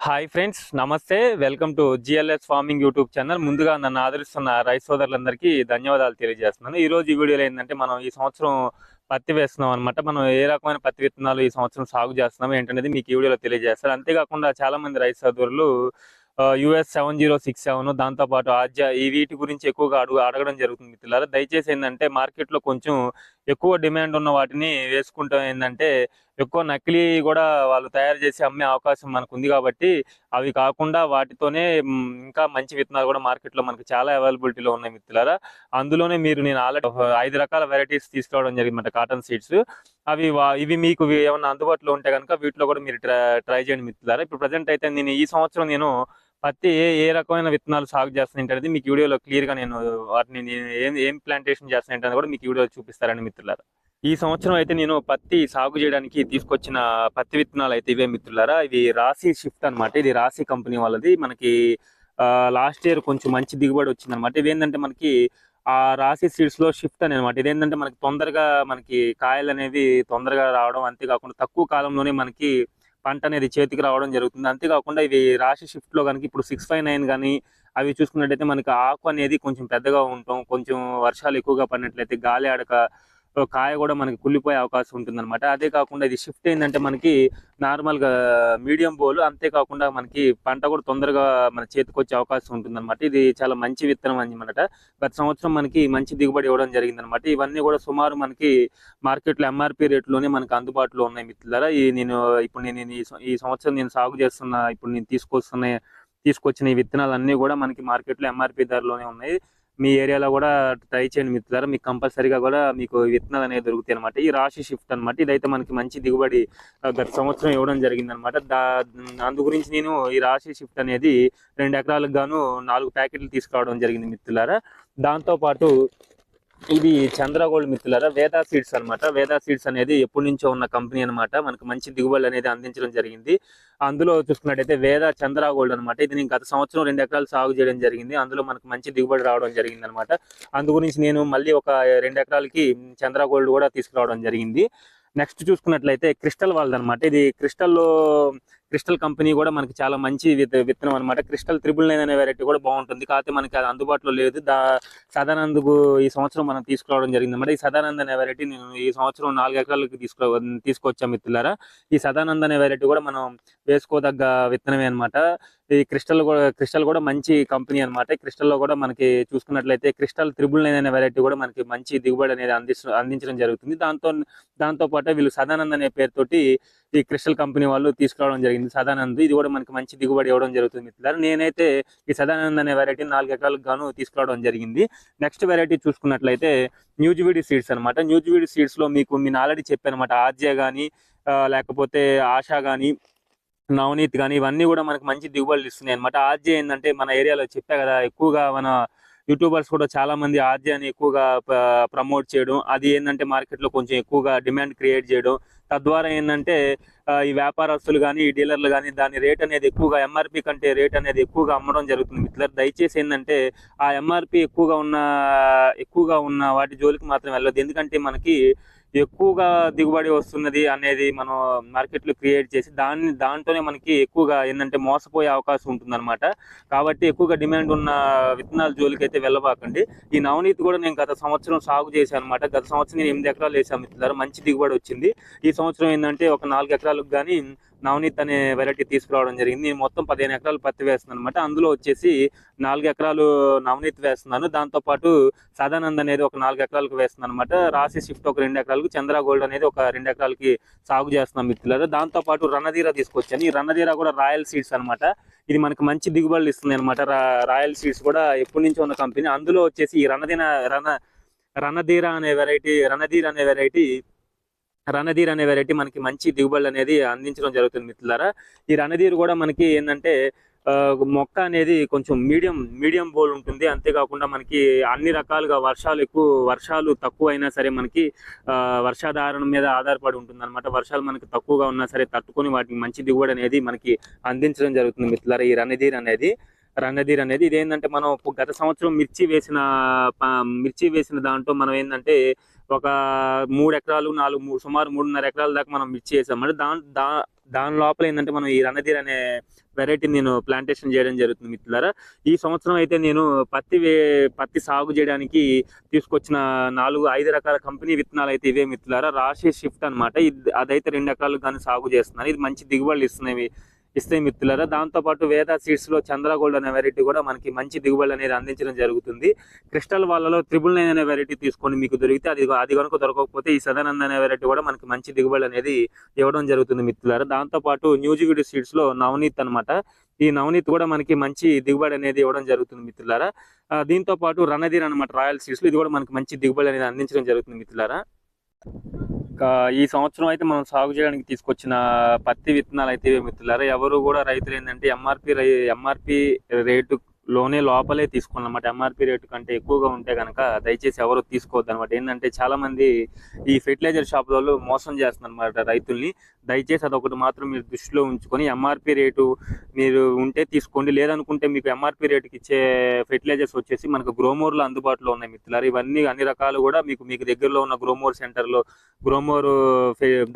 Hi friends నమస్తే. Welcome to GLS farming YouTube channel ముందుగా నన్ను ఆదరిస్తున్న రైస్ సోదరులందరికీ ధన్యవాదాలు తెలియజేస్తున్నాను. ఈ రోజు ఈ వీడియోలో ఏంటంటే మనం ఈ సంవత్సరం పత్తి వేస్తున్నాం అనమాట మనం ఏ రకమైన పత్తి విత్తనాలు ఈ సంవత్సరం సాగు చేస్తున్నాం ఏంటనేది మీకు ఈ వీడియోలో తెలియజేస్తారు అంతేకాకుండా చాలా మంది సోదరులు US seven zero six seven దాంతోపాటు ఆజ్యా ఈ వీటి గురించి ఎక్కువగా అడుగు అడగడం జరుగుతుంది మిత్రులారా. దయచేసి ఏంటంటే మార్కెట్లో కొంచెం ఎక్కువ డిమాండ్ ఉన్న వాటిని వేసుకుంటాం ఏంటంటే ఎక్కువ నకిలీ కూడా వాళ్ళు తయారు చేసి అమ్మే అవకాశం మనకు ఉంది కాబట్టి అవి కాకుండా వాటితోనే ఇంకా మంచి విత్తనాలు కూడా మార్కెట్లో మనకు చాలా అవైలబిలిటీలో ఉన్నాయి మిత్రులారా. అందులోనే మీరు నేను ఆల్రెడీ ఐదు రకాల వెరైటీస్ తీసుకురావడం జరిగిందంట కాటన్ సీడ్స్ అవి ఇవి మీకు ఏమైనా ఏమన్నా అందుబాటులో ఉంటే కనుక వీటిలో కూడా మీరు ట్రై ట్రై చేయండి మిత్రులారా. ఇప్పుడు ప్రజెంట్ అయితే నేను ఈ సంవత్సరం నేను పత్తి ఏ ఏ రకమైన విత్తనాలు సాగు చేస్తాను మీకు వీడియోలో క్లియర్గా నేను వాటిని నేను ఏం ఏం ప్లాంటేషన్ చేస్తున్నాయి కూడా మీకు వీడియోలో చూపిస్తారని మిత్రులారా. ఈ సంవత్సరం అయితే నేను పత్తి సాగు చేయడానికి తీసుకొచ్చిన పత్తి విత్తనాలు అయితే ఇవే మిత్రులారా. ఇవి రాశి షిఫ్ట్ అన్నమాట. ఇది రాశి కంపెనీ వాళ్ళది. మనకి లాస్ట్ ఇయర్ కొంచెం మంచి దిగుబడి వచ్చింది అనమాట ఇవి ఏంటంటే మనకి ఆ రాశి సీడ్స్లో షిఫ్ట్ అని అనమాట ఇదేంటంటే మనకి తొందరగా మనకి కాయలు అనేవి తొందరగా రావడం అంతేకాకుండా తక్కువ కాలంలోనే మనకి పంట అనేది చేతికి రావడం జరుగుతుంది. అంతేకాకుండా ఇవి రాశి షిఫ్ట్లో కనుక ఇప్పుడు సిక్స్ ఫైవ్ నైన్ కానీ అవి చూసుకున్నట్టయితే మనకి ఆకు అనేది కొంచెం పెద్దగా ఉంటాం కొంచెం వర్షాలు ఎక్కువగా పడినట్లయితే గాలి ఆడక కాయ కూడా మనకి కుళ్ళిపోయే అవకాశం ఉంటుంది అనమాట అదే కాకుండా ఇది షిఫ్ట్ ఏంటంటే మనకి నార్మల్గా మీడియం బోలు అంతేకాకుండా మనకి పంట కూడా తొందరగా మన చేతికి వచ్చే అవకాశం ఉంటుంది అనమాట ఇది చాలా మంచి విత్తనం అనమాట గత సంవత్సరం మనకి మంచి దిగుబడి ఇవ్వడం జరిగింది అనమాట ఇవన్నీ కూడా సుమారు మనకి మార్కెట్లో ఎంఆర్పి రేట్లోనే మనకి అందుబాటులో ఉన్నాయి మిత్రులారా. ఈ నేను ఇప్పుడు నేను ఈ ఈ సంవత్సరం నేను సాగు చేస్తున్న ఇప్పుడు నేను తీసుకొస్తున్న తీసుకొచ్చిన ఈ విత్తనాలన్నీ కూడా మనకి మార్కెట్లో ఎంఆర్పి ధరలోనే ఉన్నాయి. మీ ఏరియాలో కూడా ట్రై చేయండి మిత్రులారా మీకు కంపల్సరీగా కూడా మీకు విత్తనాలు అనేవి దొరుకుతాయి అనమాట ఈ రాశి షిఫ్ట్ అనమాట ఇదైతే మనకి మంచి దిగుబడి గత సంవత్సరం ఇవ్వడం జరిగింది అనమాట దా అందు గురించి నేను ఈ రాశి షిఫ్ట్ అనేది రెండు ఎకరాలకు గాను నాలుగు ప్యాకెట్లు తీసుకురావడం జరిగింది మిత్రులారా. దాంతో పాటు ఇది చంద్రగోల్డ్ మిత్రులారా వేదా సీడ్స్ అన్నమాట. వేదా సీడ్స్ అనేది ఎప్పటి నుంచో ఉన్న కంపెనీ అన్నమాట. మనకు మంచి దిగుబడి అనేది అందించడం జరిగింది. అందులో చూసుకున్నట్టయితే వేదా చంద్ర గోల్డ్ అనమాట ఇది నేను గత సంవత్సరం రెండు ఎకరాలు సాగు చేయడం జరిగింది. అందులో మనకు మంచి దిగుబడి రావడం జరిగింది అనమాట అందు గురించి నేను మళ్ళీ ఒక రెండు ఎకరాలకి చంద్ర గోల్డ్ కూడా తీసుకురావడం జరిగింది. నెక్స్ట్ చూసుకున్నట్లయితే క్రిస్టల్ వాళ్ళది అనమాట ఇది క్రిస్టల్లో క్రిస్టల్ కంపెనీ కూడా మనకి చాలా మంచి విత్తనం అనమాట క్రిస్టల్ త్రిబుల్ నైన్ అనే వెరైటీ కూడా బాగుంటుంది. కాకపోతే మనకి అది అందుబాటులో లేదు. దా సదానందుకు ఈ సంవత్సరం మనం తీసుకురావడం జరిగింది అనమాట ఈ సదానంద్ అనే వెరైటీ నేను ఈ సంవత్సరం నాలుగు ఎకరాలకి తీసుకో తీసుకొచ్చాం మిత్రులారా. ఈ సదానంద్ అనే వెరైటీ కూడా మనం వేసుకోదగ్గ విత్తనమే అనమాట ఈ క్రిస్టల్ కూడా క్రిస్టల్ కూడా మంచి కంపెనీ అనమాట క్రిస్టల్లో కూడా మనకి చూసుకున్నట్లయితే క్రిస్టల్ త్రిబుల్ నైన్ అనే వెరైటీ కూడా మనకి మంచి దిగుబడి అనేది అందించడం జరుగుతుంది. దాంతో దాంతో పాటు వీళ్ళు సదానంద్ అనే పేరుతోటి ఈ క్రిస్టల్ కంపెనీ వాళ్ళు తీసుకురావడం జరిగింది. సదానంద్ ఇది కూడా మనకి మంచి దిగుబడి ఇవ్వడం జరుగుతుంది మిత్రులారా. నేనైతే ఈ సదానంద్ అనే వెరైటీ నాలుగు ఎకరాలకు గాను తీసుకురావడం జరిగింది. నెక్స్ట్ వెరైటీ చూసుకున్నట్లయితే న్యూజివిడి సీడ్స్ అనమాట న్యూజివిడి సీడ్స్లో మీకు నేను ఆల్రెడీ చెప్పాను అనమాట ఆర్జే కానీ లేకపోతే ఆశా కానీ నవనీత్ కానీ ఇవన్నీ కూడా మనకు మంచి దిగుబడులు ఇస్తున్నాయి అనమాట ఆర్జే ఏంటంటే మన ఏరియాలో చెప్పా కదా ఎక్కువగా మన యూట్యూబర్స్ కూడా చాలా మంది ఆర్జేని ఎక్కువగా ప్రమోట్ చేయడం. అది ఏంటంటే మార్కెట్లో కొంచెం ఎక్కువగా డిమాండ్ క్రియేట్ చేయడం. తద్వారా ఏంటంటే ఈ వ్యాపారస్తులు కానీ ఈ డీలర్లు కానీ దాని రేట్ అనేది ఎక్కువగా ఎంఆర్పి కంటే రేట్ అనేది ఎక్కువగా అమ్మడం జరుగుతుంది. ఇట్లా దయచేసి ఏంటంటే ఆ ఎంఆర్పి ఎక్కువగా ఉన్న ఎక్కువగా ఉన్న వాటి జోలికి మాత్రం వెళ్ళదు ఎందుకంటే మనకి ఎక్కువగా దిగుబడి వస్తున్నది అనేది మనం మార్కెట్లో క్రియేట్ చేసి దాన్ని దాంట్లోనే మనకి ఎక్కువగా ఏంటంటే మోసపోయే అవకాశం ఉంటుందన్నమాట. కాబట్టి ఎక్కువగా డిమాండ్ ఉన్న విత్తనాల జోలికి అయితే వెళ్ళబాకండి. ఈ నవనీతి కూడా నేను గత సంవత్సరం సాగు చేశాను అనమాట గత సంవత్సరం నేను ఎనిమిది ఎకరాలు వేసాను మంచి దిగుబడి వచ్చింది. ఈ సంవత్సరం ఏంటంటే ఒక నాలుగు ఎకరాలకు కానీ నవనీత్ అనే వెరైటీ తీసుకురావడం జరిగింది. నేను మొత్తం పదిహేను ఎకరాలు పత్తి వేస్తున్నాను అనమాట అందులో వచ్చేసి నాలుగు ఎకరాలు నవనీత్ వేస్తున్నాను. దాంతో పాటు సదానంద్ అనేది ఒక నాలుగు ఎకరాలకు వేస్తున్నాను అనమాట రాశి షిఫ్ట్ ఒక రెండు ఎకరాలకు చంద్ర గోల్డ్ అనేది ఒక రెండు ఎకరాలకి సాగు చేస్తున్నాం మిత్రులారా. దాంతో పాటు రణధీర తీసుకొచ్చాను. ఈ రణధీర కూడా రాయల్ సీడ్స్ అనమాట ఇది మనకి మంచి దిగుబడులు ఇస్తుంది అనమాట రాయల్ సీడ్స్ కూడా ఎప్పటి నుంచో ఉన్న కంపెనీ అందులో వచ్చేసి ఈ రణధీర రణ రణధీర అనే వెరైటీ రణధీర అనే వెరైటీ రణధీర్ అనే వెరైటీ మనకి మంచి దిగుబడులు అనేది అందించడం జరుగుతుంది మిత్రులారా. ఈ రణధీర్ కూడా మనకి ఏంటంటే ఆ, మొక్క అనేది కొంచెం మీడియం మీడియం బోల్ ఉంటుంది. అంతేకాకుండా మనకి అన్ని రకాలుగా వర్షాలు ఎక్కువ వర్షాలు తక్కువ అయినా సరే మనకి వర్షాధారణ మీద ఆధారపడి ఉంటుంది అనమాట వర్షాలు మనకి తక్కువగా ఉన్నా సరే తట్టుకొని వాటికి మంచి దిగుబడి అనేది మనకి అందించడం జరుగుతుంది మిత్రులారా ఈ రణధీర్ అనేది. రణధీర్ అనేది ఇదేంటంటే మనం గత సంవత్సరం మిర్చి వేసిన మిర్చి వేసిన దాంట్లో మనం ఏంటంటే ఒక మూడు ఎకరాలు నాలుగు మూడు సుమారు మూడున్నర ఎకరాల దాకా మనం మిర్చి వేసాం. అంటే దా దా దాని లోపల ఏంటంటే మనం ఈ రణధీర్ అనే వెరైటీ నేను ప్లాంటేషన్ చేయడం జరుగుతుంది మిత్రులారా. ఈ సంవత్సరం అయితే నేను పత్తి వే- పత్తి సాగు చేయడానికి తీసుకొచ్చిన నాలుగు ఐదు రకాల కంపెనీ విత్తనాలు అయితే ఇవే మిత్రులారా. రాశి షిఫ్ట్ అనమాట అదైతే రెండు ఎకరాలు కానీ సాగు చేస్తున్నాను ఇది మంచి దిగుబడులు ఇస్తున్నాయి ఇస్తాయి మిత్రులారా దాంతో పాటు వేద సీడ్స్లో చంద్ర గోల్డ్ అనే వెరైటీ కూడా మనకి మంచి దిగుబడి అనేది అందించడం జరుగుతుంది. క్రిస్టల్ వాళ్ళలో త్రిబుల్ నైన్ అనే వెరైటీ తీసుకొని మీకు దొరికితే అది అది కనుక దొరకకపోతే ఈ సదానంద అనే వెరైటీ కూడా మనకి మంచి దిగుబడి అనేది ఇవ్వడం జరుగుతుంది మిత్రులారా. దాంతో పాటు న్యూజివిడి సీడ్స్లో నవనీత్ అన్నమాట. ఈ నవనీత్ కూడా మనకి మంచి దిగుబడి అనేది ఇవ్వడం జరుగుతుంది మిత్రులారా. దీంతో పాటు రణధీర్ అనమాట రాయల్ సీడ్స్ ఇది కూడా మనకి మంచి దిగుబడి అనేది అందించడం జరుగుతుంది మిత్రులారా. ఈ సంవత్సరం అయితే మనం సాగు చేయడానికి తీసుకొచ్చిన పత్తి విత్తనాలు అయితే ఇవే మిత్రులారా. ఎవరు కూడా రైతులు ఏంటంటే ఎంఆర్పి ఎంఆర్పి రేటు లోనే లోపలే తీసుకోవాలన్నమాట. ఎంఆర్పి రేటు కంటే ఎక్కువగా ఉంటే కనుక దయచేసి ఎవరు తీసుకోవద్దు అనమాట ఏంటంటే చాలా మంది ఈ ఫెర్టిలైజర్ షాప్ వాళ్ళు మోసం చేస్తున్నారు అనమాట రైతుల్ని. దయచేసి అదొకటి మాత్రం మీరు దృష్టిలో ఉంచుకొని ఎంఆర్పి రేటు మీరు ఉంటే తీసుకోండి. లేదనుకుంటే మీకు ఎంఆర్పి రేటుకి ఇచ్చే ఫెర్టిలైజర్స్ వచ్చేసి మనకు గ్రోమోర్లో అందుబాటులో ఉన్నాయి మిత్రులారు. ఇవన్నీ అన్ని రకాలు కూడా మీకు మీకు దగ్గరలో ఉన్న గ్రోమోర్ సెంటర్లో గ్రోమోర్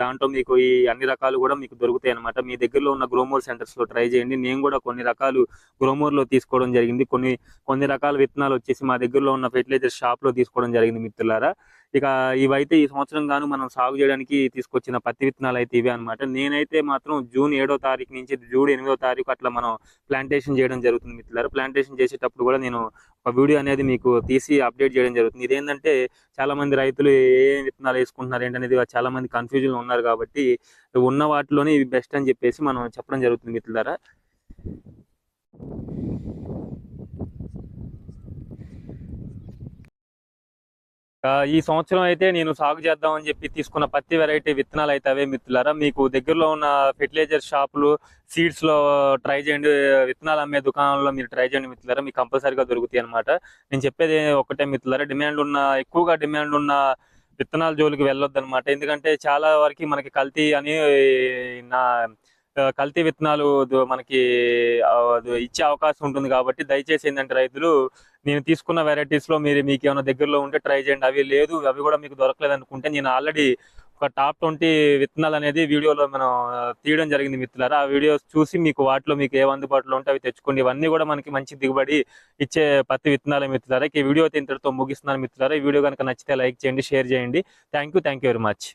దాంట్లో మీకు ఈ అన్ని రకాలు కూడా మీకు దొరుకుతాయి అనమాట మీ దగ్గరలో ఉన్న గ్రోమోర్ సెంటర్స్లో ట్రై చేయండి. నేను కూడా కొన్ని రకాలు గ్రోమోర్లో తీసుకోవడం జరిగింది. కొన్ని కొన్ని రకాల విత్తనాలు వచ్చేసి మా దగ్గరలో ఉన్న ఫెర్టిలైజర్ షాప్లో తీసుకోవడం జరిగింది మిత్రులారా. ఇక ఇవైతే ఈ సంవత్సరం గాను మనం సాగు చేయడానికి తీసుకొచ్చిన పత్తి విత్తనాలు అయితే ఇవే అనమాట నేనైతే మాత్రం జూన్ ఏడో తారీఖు నుంచి జూన్ ఎనిమిదో తారీఖు అట్లా మనం ప్లాంటేషన్ చేయడం జరుగుతుంది మిత్రులారు. ప్లాంటేషన్ చేసేటప్పుడు కూడా నేను ఒక వీడియో అనేది మీకు తీసి అప్డేట్ చేయడం జరుగుతుంది. ఇదేంటంటే చాలామంది రైతులు ఏ విత్తనాలు వేసుకుంటున్నారు ఏంటనేది చాలామంది కన్ఫ్యూజన్లో ఉన్నారు కాబట్టి ఉన్న వాటిలోనే ఇవి బెస్ట్ అని చెప్పేసి మనం చెప్పడం జరుగుతుంది మిత్రులారా. ఈ సంవత్సరం అయితే నేను సాగు చేద్దామని చెప్పి తీసుకున్న పత్తి వెరైటీ విత్తనాలు అయితే అవే మిత్రులారా. మీకు దగ్గరలో ఉన్న ఫెర్టిలైజర్ షాపులు సీడ్స్లో ట్రై చేయండి. విత్తనాలు అమ్మే దుకాణంలో మీరు ట్రై చేయండి మిత్రులారా. మీకు కంపల్సరీగా దొరుకుతాయి అనమాట నేను చెప్పేది ఒకటే మిత్రులారా. డిమాండ్ ఉన్న ఎక్కువగా డిమాండ్ ఉన్న విత్తనాల జోలికి వెళ్ళొద్దు అనమాట ఎందుకంటే చాలా వరకు మనకి కల్తీ అని నా కల్తీ విత్తనాలు మనకి ఇచ్చే అవకాశం ఉంటుంది కాబట్టి దయచేసి ఏంటంటే రైతులు నేను తీసుకున్న వెరైటీస్లో మీరు మీకు ఏమైనా దగ్గరలో ఉంటే ట్రై చేయండి. అవి లేదు అవి కూడా మీకు దొరకలేదు అనుకుంటే నేను ఆల్రెడీ ఒక టాప్ ట్వంటీ విత్తనాలు అనేది వీడియోలో మనం తీయడం జరిగింది మిత్రులారా. ఆ వీడియోస్ చూసి మీకు వాటిలో మీకు ఏ అందుబాటులో ఉంటే అవి తెచ్చుకోండి. ఇవన్నీ కూడా మనకి మంచి దిగుబడి ఇచ్చే పత్తి విత్తనాలు మిత్రులారా. ఈ వీడియో అయితే ఇంతటితో ముగిస్తున్నాను మిత్రులారా. ఈ వీడియో కనుక నచ్చితే లైక్ చేయండి షేర్ చేయండి. Thank you thank you very much